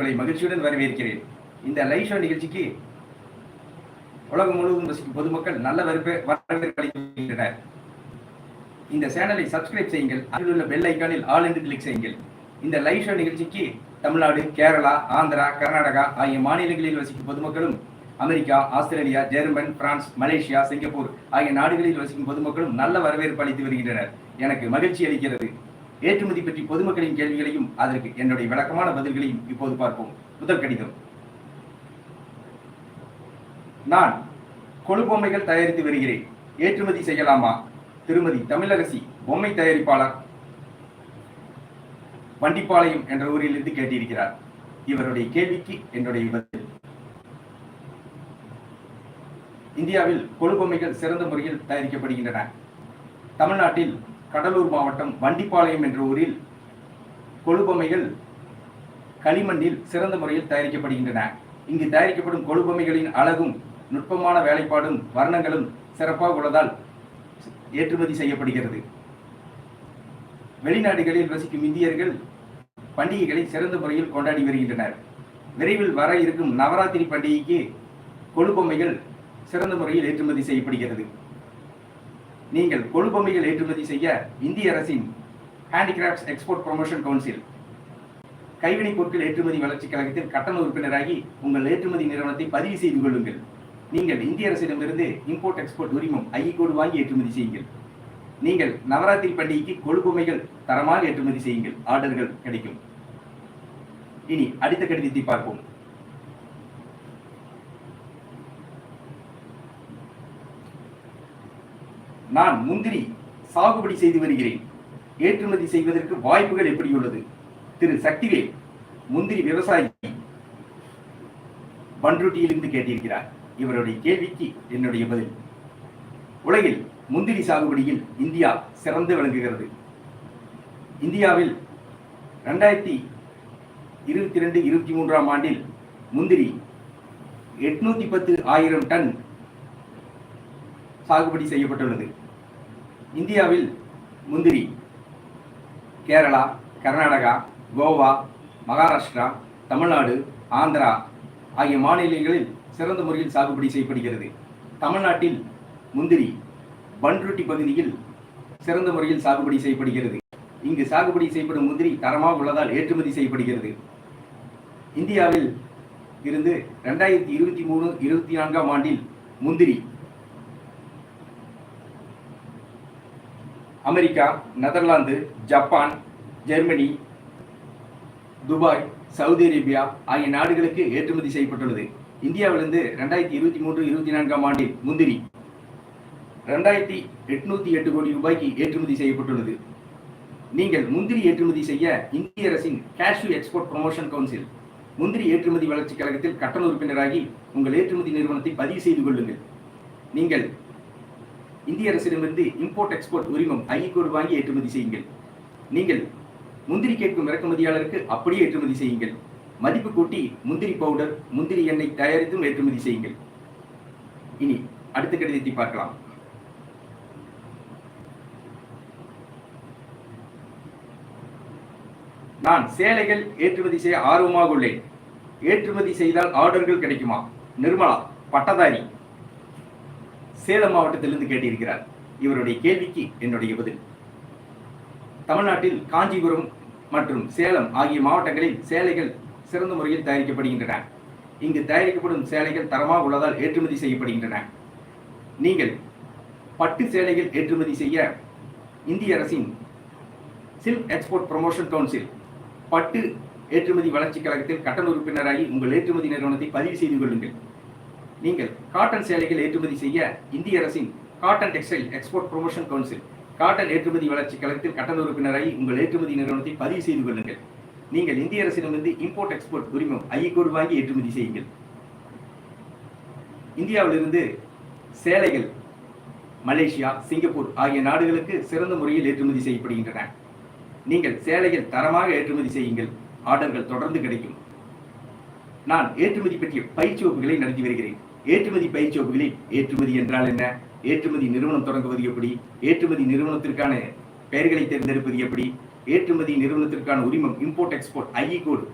உங்களை மகிழ்ச்சியுடன் வரவேற்கிறேன். இந்த லைவ் ஷோ நிகழ்ச்சிக்கு உலகம் முழுவதும் வசிக்கும் பொதுமக்கள் நல்ல வரவே வரவேற்பு அளிக்கின்றனர் இந்த சேனலை சப்ஸ்கிரைப் செய்யுங்கள். அதில் உள்ள பெல் ஐக்கானில் ஆல் என்று கிளிக் செய்யுங்கள். இந்த லைவ் ஷோ நிகழ்ச்சிக்கு தமிழ்நாடு கேரளா ஆந்திரா கர்நாடகா ஆகிய மாநிலங்களில் வசிக்கும் பொதுமக்களும் America Australia German France Malaysia Singapore ஆகிய நாடுகளில் வசிக்கும் பொதுமக்களும் நல்ல வரவேற்பு அளித்து வருகின்றனர். எனக்கு மகிழ்ச்சி அளிக்கிறது. ஏற்றுமதி பற்றி பொதுமக்களின் கேள்விகளையும் அதற்கு என்னுடைய விளக்கமான பதில்களையும் இப்போது பார்ப்போம். முதல் கடிதம். நான் கொழுபொம்மைகள் தயாரித்து வருகிறேன். ஏற்றுமதி செய்யலாமா? திருமதி தமிழரசி பொம்மை தயாரிப்பாளர் வண்டிப்பாளையம் என்ற ஊரிலிருந்து கேட்டிருக்கிறார். இவருடைய கேள்விக்கு என்னுடைய பதில். இந்தியாவில் கொழுபொம்மைகள் சிறந்த முறையில் தயாரிக்கப்படுகின்றன. தமிழ்நாட்டில் கடலூர் மாவட்டம் வண்டிப்பாளையம் என்ற ஊரில் கொழுபொம்மைகள் களிமண்ணில் சிறந்த முறையில் தயாரிக்கப்படுகின்றன. இங்கு தயாரிக்கப்படும் கொழுபொம்மைகளின் அழகும் நுட்பமான வேலைப்பாடும் வர்ணங்களும் சிறப்பாக உள்ளதால் ஏற்றுமதி செய்யப்படுகிறது. வெளிநாடுகளில் வசிக்கும் இந்தியர்கள் பண்டிகைகளை சிறந்த முறையில் கொண்டாடி வருகின்றனர். விரைவில் வர இருக்கும் நவராத்திரி பண்டிகைக்கு கொழுபொம்மைகள் சிறந்த முறையில் ஏற்றுமதி செய்யப்படுகிறது. நீங்கள் கொழுபொம்மைகள் ஏற்றுமதி செய்ய இந்திய அரசின் ஹேண்டிகிராஃப்ட்ஸ் எக்ஸ்போர்ட் ப்ரொமோஷன் கவுன்சில். கைவினைப் பொருட்கள் ஏற்றுமதி வளர்ச்சிக் கழகத்தில் கட்டண உறுப்பினராகி உங்கள் ஏற்றுமதி நிறுவனத்தை பதிவு செய்து கொள்ளுங்கள். நீங்கள் இந்திய அரசிடமிருந்து இம்போர்ட் எக்ஸ்போர்ட் உரிமம் ஐ கோடு வாங்கி ஏற்றுமதி செய்யுங்கள். நீங்கள் நவராத்திரி பண்டிகைக்கு கொழுப்புமைகள் தரமாக ஏற்றுமதி செய்யுங்கள். ஆர்டர்கள் கிடைக்கும். இனி அடுத்த கடிதத்தை பார்ப்போம். நான் முந்திரி சாகுபடி செய்து வருகிறேன். ஏற்றுமதி செய்வதற்கு வாய்ப்புகள் எப்படி உள்ளது திரு. சக்திவேல் முந்திரி விவசாயி பன்ருட்டியிலிருந்து கேட்டிருக்கிறார். இவருடைய கேள்விக்கு என்னுடைய பதில். உலகில் முந்திரி சாகுபடியில் இந்தியா சிறந்து விளங்குகிறது. இந்தியாவில் ரெண்டாயிரத்தி இருபத்தி ரெண்டு இருபத்தி மூன்றாம் ஆண்டில் முந்திரி எட்நூத்தி பத்து ஆயிரம் டன் சாகுபடி செய்யப்பட்டுள்ளது. இந்தியாவில் முந்திரி கேரளா கர்நாடகா கோவா மகாராஷ்டிரா தமிழ்நாடு ஆந்திரா ஆகிய மாநிலங்களில் சிறந்த முறையில் சாகுபடி செய்யப்படுகிறது. தமிழ்நாட்டில் முந்திரி பன்ருட்டி பகுதியில் சிறந்த முறையில் சாகுபடி செய்யப்படுகிறது. இங்கு சாகுபடி செய்யப்படும் முந்திரி தரமாக உள்ளதால் ஏற்றுமதி செய்யப்படுகிறது. இந்தியாவில் இருந்து ரெண்டாயிரத்தி இருபத்தி மூணு இருபத்தி நான்காம் ஆண்டில் முந்திரி America Netherlands Japan Germany Dubai Saudi Arabia ஆகிய நாடுகளுக்கு ஏற்றுமதி செய்யப்பட்டுள்ளது. இந்தியாவிலிருந்து ரெண்டாயிரத்தி இருபத்தி மூன்று இருபத்தி நான்காம் ஆண்டில் முந்திரி ரெண்டாயிரத்தி எட்நூத்தி எட்டு கோடி ரூபாய்க்கு ஏற்றுமதி செய்யப்பட்டுள்ளது. நீங்கள் முந்திரி ஏற்றுமதி செய்ய இந்திய அரசின் கேஷ்யூ எக்ஸ்போர்ட் ப்ரொமோஷன் கவுன்சில் முந்திரி ஏற்றுமதி வளர்ச்சி கழகத்தில் கட்டண உறுப்பினராகி உங்கள் ஏற்றுமதி நிறுவனத்தை பதிவு செய்து கொள்ளுங்கள். நீங்கள் இந்திய அரசிடமிருந்து இம்போர்ட் எக்ஸ்போர்ட் உரிமம் ஐ வாங்கி ஏற்றுமதி செய்யுங்கள். நீங்கள் முந்திரி கேட்கும் இறக்குமதியாளருக்கு அப்படியே ஏற்றுமதி செய்யுங்கள். மதிப்பு கூட்டி முந்திரி பவுடர் முந்திரி எண்ணெய் தயாரித்தும் ஏற்றுமதி செய்யுங்கள். இனி அடுத்த கடிதத்தை பார்க்கலாம். நான் சேலைகள் ஏற்றுமதி செய்ய ஆர்வமாக உள்ளேன். ஏற்றுமதி செய்தால் ஆர்டர்கள் கிடைக்குமா? நிர்மலா பட்டதாரி. சேலம் மாவட்டத்திலிருந்து கேட்டிருக்கிறார். இவருடைய கேள்விக்கு என்னுடைய பதில். தமிழ்நாட்டில் காஞ்சிபுரம் மற்றும் சேலம் ஆகிய மாவட்டங்களில் சேலைகள் சிறந்த முறையில் தயாரிக்கப்படுகின்றன. இங்கு தயாரிக்கப்படும் சேலைகள் தரமாக உள்ளதால் ஏற்றுமதி செய்யப்படுகின்றன. நீங்கள் பட்டு சேலைகள் ஏற்றுமதி செய்ய இந்திய அரசின் சில்க் எக்ஸ்போர்ட் ப்ரொமோஷன் கவுன்சில் பட்டு ஏற்றுமதி வளர்ச்சி கழகத்தில் கட்டண உறுப்பினராகி உங்கள் ஏற்றுமதி நிறுவனத்தை பதிவு செய்து கொள்ளுங்கள். நீங்கள் காட்டன் சேலைகள் ஏற்றுமதி செய்ய இந்திய அரசின் cotton textile export promotion council cotton ஏற்றுமதி வளர்ச்சி கழகத்தில் கட்டண உறுப்பினராகி உங்கள் ஏற்றுமதி நிறுவனத்தை பதிவு செய்து கொள்ளுங்கள். நீங்கள் இந்திய அரசிடமிருந்து இம்போர்ட் எக்ஸ்போர்ட் உரிமம் ஐ கோடு வாங்கி ஏற்றுமதி செய்யுங்கள். இந்தியாவிலிருந்து சேலைகள் மலேசியா சிங்கப்பூர் ஆகிய நாடுகளுக்கு சிறந்த முறையில் ஏற்றுமதி செய்யப்படுகின்றன. நீங்கள் சேலைகள் தரமாக ஏற்றுமதி செய்யுங்கள். ஆர்டர்கள் தொடர்ந்து கிடைக்கும். நான் ஏற்றுமதி பற்றிய பயிற்சி வகுப்புகளை நடத்தி வருகிறேன். ஏற்றுமதி பயிற்சி வகுப்புகளில் ஏற்றுமதி என்றால் என்ன? ஏற்றுமதி நிறுவனம் தொடங்குவது எப்படி? ஏற்றுமதி நிறுவனத்திற்கான பெயர்களை தேர்ந்தெடுப்பது எப்படி? ஏற்றுமதி நிறுவனத்திற்கான உரிமம் இம்போர்ட் எக்ஸ்போர்ட் ஐஇ கோடு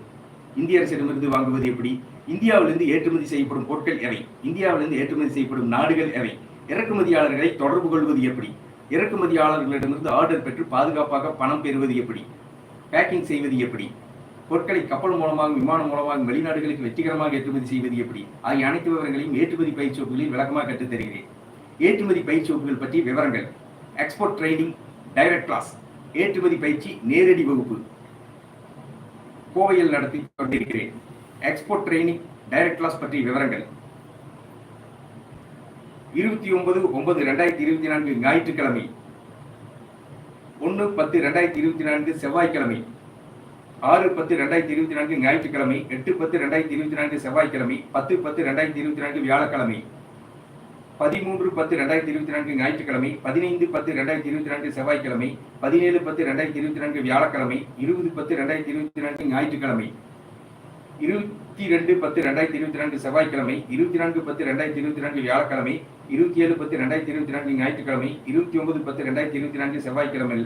இந்திய அரசிடமிருந்து வாங்குவது எப்படி? இந்தியாவிலிருந்து ஏற்றுமதி செய்யப்படும் பொருட்கள் எவை? இந்தியாவிலிருந்து ஏற்றுமதி செய்யப்படும் நாடுகள் எவை? இறக்குமதியாளர்களை தொடர்பு கொள்வது எப்படி? இறக்குமதியாளர்களிடமிருந்து ஆர்டர் பெற்று பாதுகாப்பாக பணம் பெறுவது எப்படி? பேக்கிங் செய்வது எப்படி? பொருட்களை கப்பல் மூலமாக விமானம் மூலமாக வெளிநாடுகளுக்கு வெற்றிகரமாக ஏற்றுமதி செய்வது எப்படி? ஆகிய அனைத்து விவரங்களையும் ஏற்றுமதி பயிற்சி வகுப்புகளில் விளக்கமாக கற்றுத் தருகிறேன். ஏற்றுமதி பயிற்சி வகுப்புகள் பற்றி விவரங்கள். எக்ஸ்போர்ட் ட்ரைனிங் டைரக்ட் கிளாஸ் ஏற்றுமதி பயிற்சி நேரடி வகுப்பு. கோவையில் நடத்தி கொண்டிருக்கிறேன். எக்ஸ்போர்ட் ட்ரைனிங் டைரக்ட் கிளாஸ் பற்றிய விவரங்கள். இருபத்தி ஒன்பது ஒன்பது ரெண்டாயிரத்தி இருபத்தி நான்கு ஞாயிற்றுக்கிழமை. ஒன்று பத்து ரெண்டாயிரத்தி இருபத்தி நான்கு செவ்வாய்க்கிழமை. ஆறு பத்து ரெண்டாயிரத்தி இருபத்தி நான்கு ஞாயிற்றுக்கிழமை எட்டு பத்து ரெண்டாயிரத்தி இருபத்தி நான்கு செவ்வாய்க்கிழமை பத்து பத்து ரெண்டாயிரத்தி இருபத்தி நான்கு வியாழக்கிழமை பதிமூன்று பத்து ரெண்டாயிரத்தி இருபத்தி நான்கு ஞாயிற்றுக்கிழமை பதினைந்து பத்து ரெண்டாயிரத்தி இருபத்தி நான்கு செவ்வாய்க்கிழமை பதினேழு பத்து ரெண்டாயிரத்தி இருபத்தி நான்கு வியாழக்கிழமை இருபது பத்து ரெண்டாயிரத்தி இருபத்தி நான்கு ஞாயிற்றுக்கிழமை இருபத்தி ரெண்டு பத்து ரெண்டாயிரத்தி இருபத்தி நான்கு செவ்வாய்க்கிழமை இருபத்தி நான்கு பத்து ரெண்டாயிரத்தி இருபத்தி நான்கு வியாழக்கிழமை இருபத்தி ஏழு பத்து ரெண்டாயிரத்தி இருபத்தி நான்கு ஞாயிற்றுக்கிழமை இருபத்தி ஒன்பது பத்து ரெண்டாயிரத்தி இருபத்தி நான்கு செவ்வாய்க்கிழமை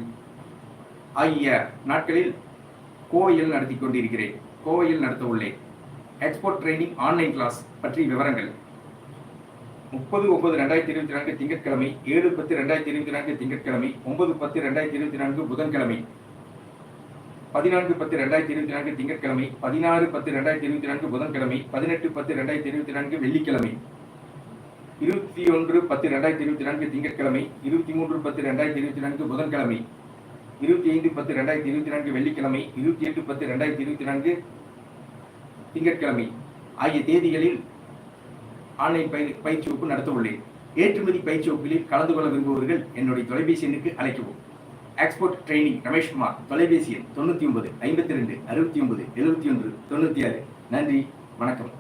ஆகிய நாட்களில் கோவையில் நடத்தி கொண்டிருக்கிறேன். கோவையில் நடத்த உள்ளேன். எக்ஸ்போர்ட் ட்ரைனிங் ஆன்லைன் கிளாஸ் பற்றிய விவரங்கள். முப்பது ஒன்பது ரெண்டாயிரத்தி இருபத்தி நான்கு திங்கட்கிழமை ஏழு பத்து ரெண்டாயிரத்தி இருபத்தி நான்கு திங்கட்கிழமை ஒன்பது பத்து ரெண்டாயிரத்தி இருபத்தி நான்கு புதன்கிழமை. பதினான்கு பத்து ரெண்டாயிரத்தி இருபத்தி நான்கு திங்கட்கிழமை பதினாறு பத்து ரெண்டாயிரத்தி இருபத்தி நான்கு புதன்கிழமை பதினெட்டு பத்து ரெண்டாயிரத்தி இருபத்தி நான்கு வெள்ளிக்கிழமை. இருபத்தி ஒன்று பத்து ரெண்டாயிரத்தி இருபத்தி நான்கு திங்கட்கிழமை இருபத்தி மூன்று பத்து ரெண்டாயிரத்தி இருபத்தி நான்கு புதன்கிழமை. இருபத்தி ஐந்து பத்து ரெண்டாயிரத்தி இருபத்தி நான்கு வெள்ளிக்கிழமை இருபத்தி எட்டு பத்து ரெண்டாயிரத்தி இருபத்தி நான்கு திங்கட்கிழமை ஆகிய தேதிகளில் ஆன்லைன் பயிர் பயிற்சி வகுப்பு நடத்த உள்ளேன் ஏற்றுமதி பயிற்சி வகுப்பில் கலந்து கொள்ள விரும்புபவர்கள் என்னுடைய தொலைபேசி எண்ணுக்கு அழைக்கவும். எக்ஸ்போர்ட் ட்ரைனிங் ரமேஷ்குமார் தொலைபேசி எண் தொண்ணூற்றி ஒன்பது ஐம்பத்தி ரெண்டு அறுபத்தி ஒன்பது எழுபத்தி ஒன்று தொண்ணூற்றி ஆறு. நன்றி வணக்கம்.